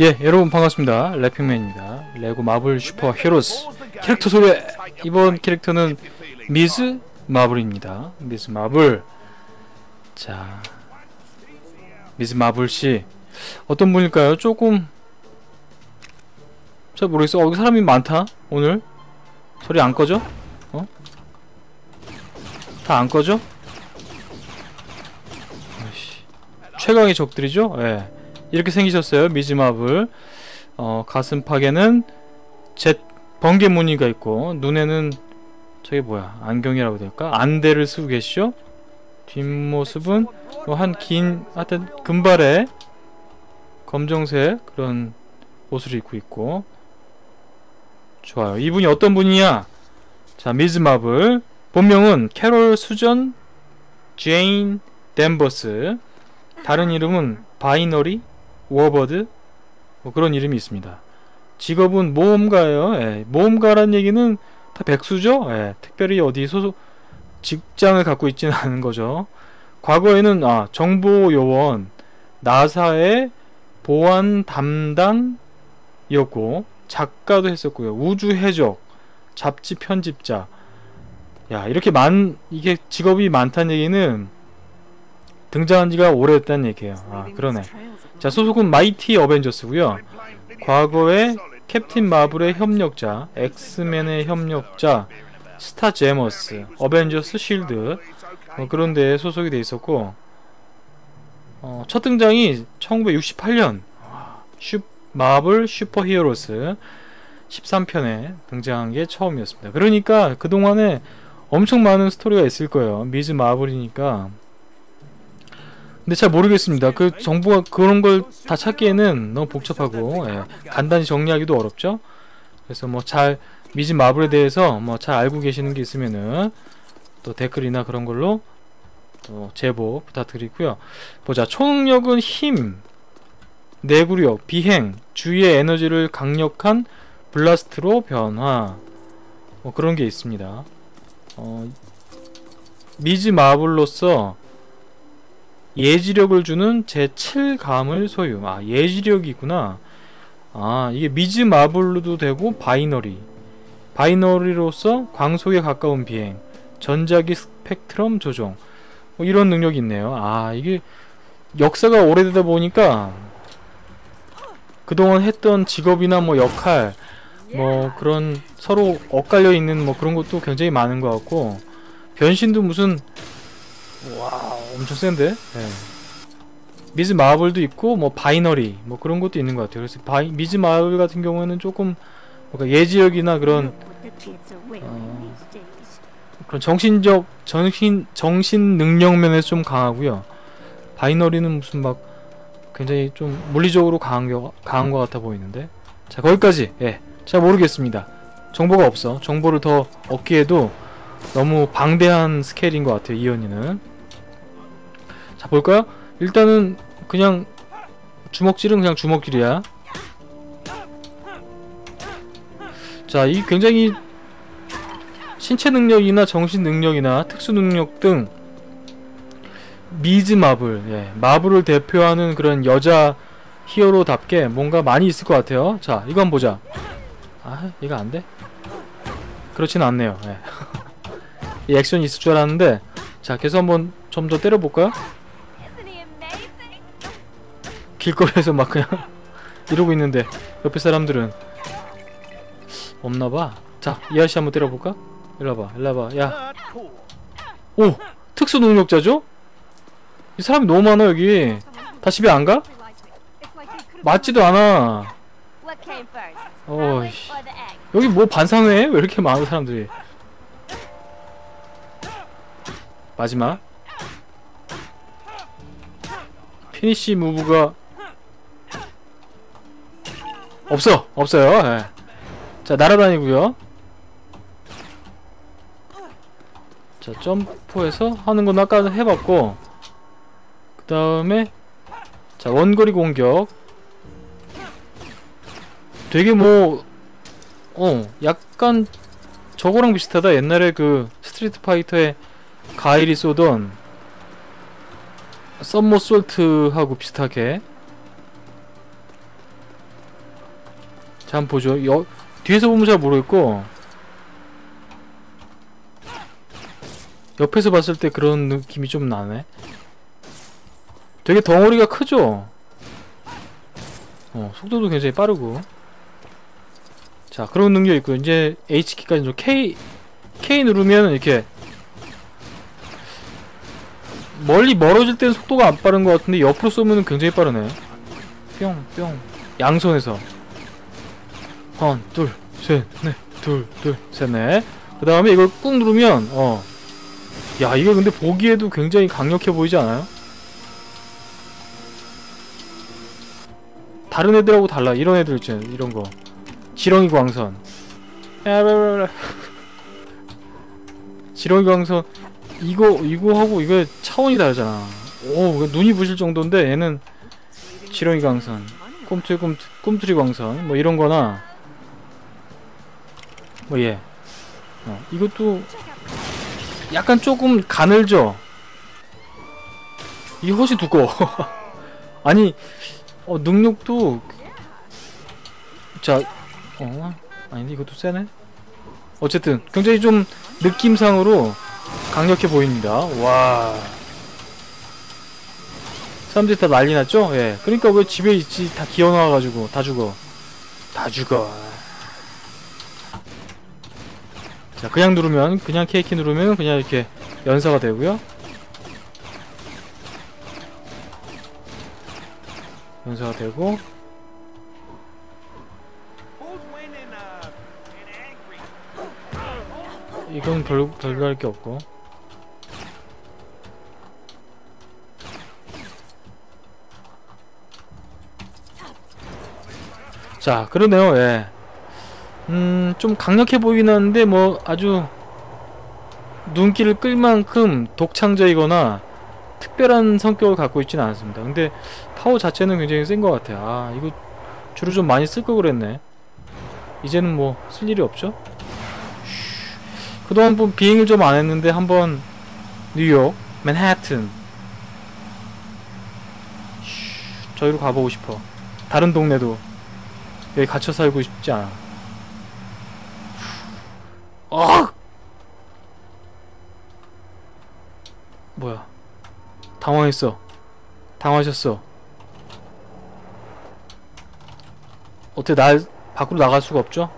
예, 여러분 반갑습니다. 래핑맨입니다. 레고 마블 슈퍼 히어로스 캐릭터 소개! 이번 캐릭터는 미즈 마블입니다. 미즈 마블. 자, 미즈 마블 씨 어떤 분일까요? 조금 잘 모르겠어. 어, 여기 사람이 많다. 오늘 소리 안 꺼져? 어? 다 안 꺼져? 최강의 적들이죠? 예. 이렇게 생기셨어요. 미즈마블. 어, 가슴팍에는 제 번개 무늬가 있고 눈에는 저게 뭐야? 안경이라고 될까? 안대를 쓰고 계시죠? 뒷모습은 뭐한긴 하여튼 금발에 검정색 그런 옷을 입고 있고 좋아요. 이분이 어떤 분이냐? 자, 미즈마블 본명은 캐롤 수전 제인 댄버스 다른 이름은 바이너리 워버드 뭐 그런 이름이 있습니다. 직업은 모험가예요. 예, 모험가란 얘기는 다 백수죠. 예, 특별히 어디 소속 직장을 갖고 있지는 않은 거죠. 과거에는 아 정보 요원 나사의 보안 담당이었고 작가도 했었고요. 우주 해적, 잡지 편집자. 야 이렇게 많 이게 직업이 많다는 얘기는 등장한 지가 오래됐다는 얘기예요. 아 그러네. 자 소속은 마이티 어벤져스고요 과거에 캡틴 마블의 협력자 엑스맨의 협력자 스타 제머스 어벤져스 실드 뭐 그런 데에 소속이 돼 있었고 어, 첫 등장이 1968년 슈, 마블 슈퍼 히어로스 13편에 등장한 게 처음이었습니다. 그러니까 그동안에 엄청 많은 스토리가 있을 거예요. 미즈 마블이니까 근데 잘 모르겠습니다. 그 정보가 그런 걸 다 찾기에는 너무 복잡하고 예, 간단히 정리하기도 어렵죠. 그래서 뭐 잘 미진 마블에 대해서 뭐 잘 알고 계시는 게 있으면은 또 댓글이나 그런 걸로 또 제보 부탁드리고요. 보자. 초능력은 힘, 내구력, 비행, 주위의 에너지를 강력한 블라스트로 변화. 뭐 그런 게 있습니다. 어, 미즈 마블로서 예지력을 주는 제7감을 소유. 아, 예지력이구나. 아, 이게 미즈 마블로도 되고 바이너리. 바이너리로서 광속에 가까운 비행, 전자기 스펙트럼 조정. 뭐 이런 능력이 있네요. 아, 이게 역사가 오래되다 보니까 그동안 했던 직업이나 뭐 역할, 뭐 그런 서로 엇갈려 있는 뭐 그런 것도 굉장히 많은 것 같고 변신도 무슨 와 엄청 센데? 네. 미즈 마블도 있고 뭐 바이너리 뭐 그런 것도 있는 것 같아요. 그래서 바이, 미즈 마블 같은 경우에는 조금 뭔가 예지력이나 그런 어, 그런 정신적 정신 정신 능력 면에서 좀 강하고요. 바이너리는 무슨 막 굉장히 좀 물리적으로 강한 거 강한 것 같아 보이는데. 자 거기까지. 예 잘 모르겠습니다. 정보가 없어. 정보를 더 얻기에도 너무 방대한 스케일인 것 같아요 이연이는 자 볼까요? 일단은 그냥 주먹질은 그냥 주먹질이야 자 이 굉장히 신체 능력이나 정신 능력이나 특수 능력 등 미즈 마블 예, 마블을 대표하는 그런 여자 히어로답게 뭔가 많이 있을 것 같아요 자 한번 보자 아 얘가 안돼? 그렇진 않네요 예. 이 액션이 있을 줄 알았는데 자 계속 한번 좀 더 때려볼까요? 길거리에서 막 그냥 이러고 있는데 옆에 사람들은 없나봐 자 이 아저씨 한번 때려볼까? 일로와봐 일로와봐 야 오! 특수 능력자죠? 이 사람이 너무 많아 여기 다 집에 안 가? 맞지도 않아 어이씨 여기 뭐 반상회? 왜 이렇게 많은 사람들이 마지막 피니시 무브가 없어 없어요. 예. 자 날아다니고요. 자 점프해서 하는 건 아까 해봤고 그 다음에 자 원거리 공격. 되게 뭐 어 약간 저거랑 비슷하다. 옛날에 그 스트리트 파이터의 가일이 쏘던 썸머 솔트하고 비슷하게 자 한번 보죠. 여, 뒤에서 보면 잘 모르겠고. 옆에서 봤을 때 그런 느낌이 좀 나네. 되게 덩어리가 크죠? 어 속도도 굉장히 빠르고. 자 그런 능력 있고 이제 H키까지 좀 K K 누르면 이렇게 멀리 멀어질 때는 속도가 안 빠른 것 같은데 옆으로 쏘면 굉장히 빠르네. 뿅뿅. 양손에서 하나 둘셋 넷 둘 둘 셋 넷. 그 다음에 이걸 꾹 누르면 어. 야 이거 근데 보기에도 굉장히 강력해 보이지 않아요? 다른 애들하고 달라. 이런 애들 있잖아요 이런 거. 지렁이 광선. 지렁이 광선. 이거 이거 하고 이거 차원이 다르잖아. 오 눈이 부실 정도인데 얘는 지렁이 광선 꿈틀 꿈틀 꿈틀이 광선 뭐 이런 거나 뭐얘 어, 이것도 약간 조금 가늘죠 이게 훨씬 두꺼워 아니 어 능력도 자 어? 아닌데 이것도 세네? 어쨌든 굉장히 좀 느낌상으로 강력해 보입니다. 와. 사람들이 다 난리 났죠? 예. 그러니까 왜 집에 있지? 다 기어 나와가지고 다 죽어. 다 죽어. 자, 그냥 누르면 그냥 케이키 누르면 그냥 이렇게 연사가 되고요. 연사가 되고? 이건 별 별별 게 없고. 자, 그러네요. 예. 음, 좀 강력해 보이긴 하는데 뭐 아주 눈길을 끌 만큼 독창적이거나 특별한 성격을 갖고 있지는 않습니다. 근데 파워 자체는 굉장히 센 것 같아요. 아, 이거 주로 좀 많이 쓸 걸 그랬네. 이제는 뭐 쓸 일이 없죠? 그동안 뭐 비행을 좀 안 했는데 한번 뉴욕, 맨하튼 쉬, 저기로 가보고 싶어. 다른 동네도 여기 갇혀 살고 싶지 않아. 아! 뭐야? 당황했어. 당황하셨어. 어떻게 날 밖으로 나갈 수가 없죠?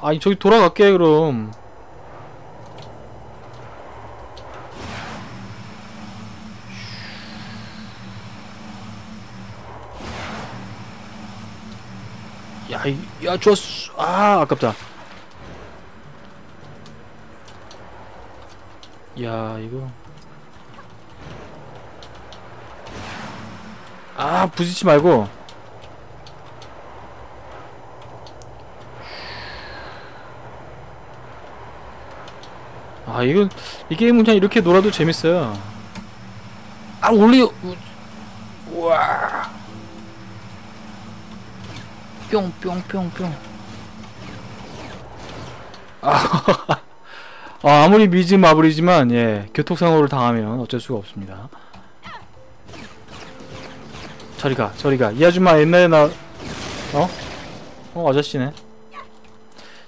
아니 저기 돌아갈게 그럼. 야, 이- 야, 좋았어. 아, 아깝다. 야, 이거. 아, 부딪지 말고. 아, 이건, 이 게임은 그냥 이렇게 놀아도 재밌어요. 아, 우- 우와. 뿅뿅뿅뿅 아, 아 아무리 미즈 마블이지만 예 교통사고를 당하면 어쩔 수가 없습니다 저리가 저리가 이 아줌마 옛날에 나 어? 어 아저씨네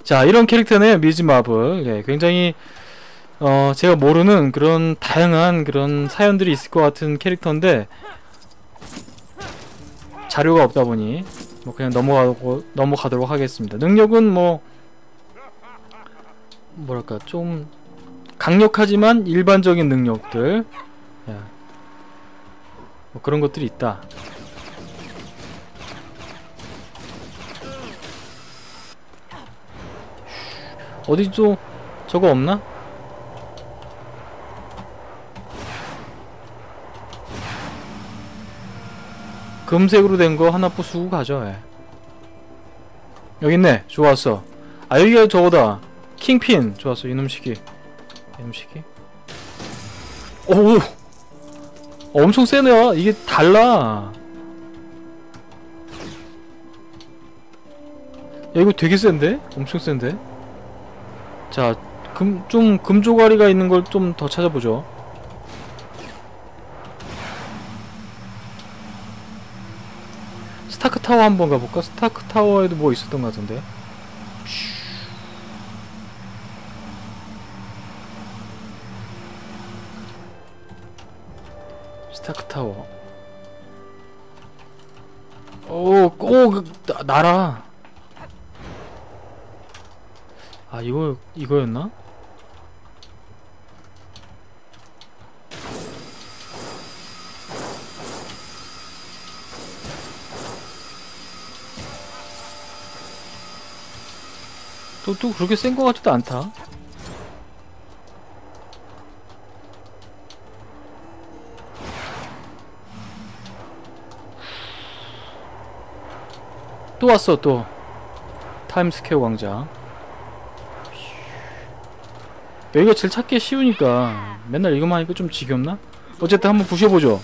자 이런 캐릭터네요 미즈 마블 예 굉장히 어 제가 모르는 그런 다양한 그런 사연들이 있을 것 같은 캐릭터인데 자료가 없다 보니 뭐 그냥 넘어가고 넘어가도록 하겠습니다. 능력은 뭐 뭐랄까 좀 강력하지만 일반적인 능력들 예. 뭐 그런 것들이 있다. 어디 또 저거 없나? 금색으로 된 거 하나 부수고 가죠. 예. 여기 있네. 좋았어. 아 여기가 저거다. 킹핀. 좋았어. 이놈 시기. 이놈 시기. 오. 엄청 세네요. 이게 달라. 야 이거 되게 센데? 엄청 센데? 자, 금, 좀 금조가리가 있는 걸 좀 더 찾아보죠. 스타크 타워 한번 가볼까? 스타크 타워에도 뭐 있었던 것 같은데. 스타크 타워. 오, 오, 그, 나, 나라. 아, 이거, 이거였나? 또, 또 그렇게 센 것 같지도 않다. 또 왔어, 또. 타임스퀘어 광장. 여기가 제일 찾기 쉬우니까 맨날 이것만 하니까 좀 지겹나? 어쨌든 한번 부셔보죠.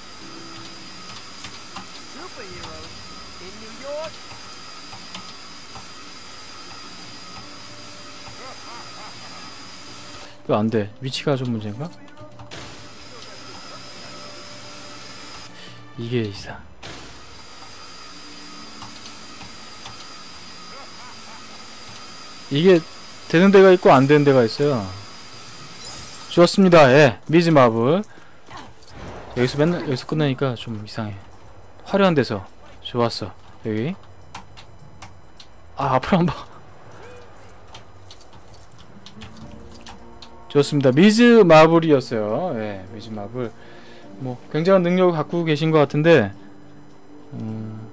이거 안 돼. 위치가 좀 문제인가? 이게 이상. 이게 되는 데가 있고 안 되는 데가 있어요. 좋았습니다. 예. 미즈 마블. 여기서 맨날 여기서 끝나니까 좀 이상해. 화려한 데서 좋았어. 여기. 아, 앞으로 한 번. 좋습니다. 미즈 마블이었어요. 예, 미즈 마블. 뭐 굉장한 능력을 갖고 계신 것 같은데, 음,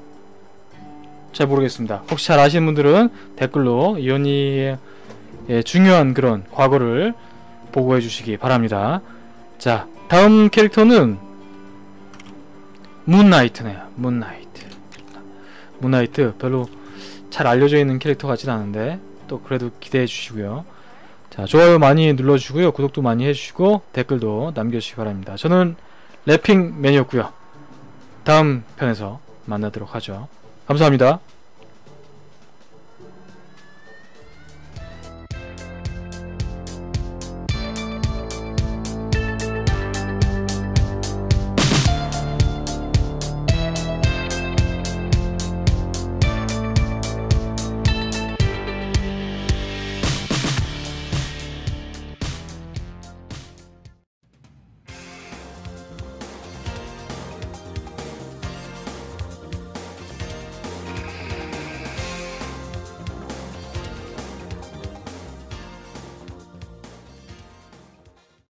잘 모르겠습니다. 혹시 잘 아시는 분들은 댓글로 이언니의 예, 중요한 그런 과거를 보고해 주시기 바랍니다. 자, 다음 캐릭터는 문나이트네요. 문나이트. 문나이트 별로 잘 알려져 있는 캐릭터 같진 않은데 또 그래도 기대해 주시고요. 자, 좋아요 많이 눌러주시고요. 구독도 많이 해주시고 댓글도 남겨주시기 바랍니다. 저는 래핑 맨이었고요. 다음 편에서 만나도록 하죠. 감사합니다.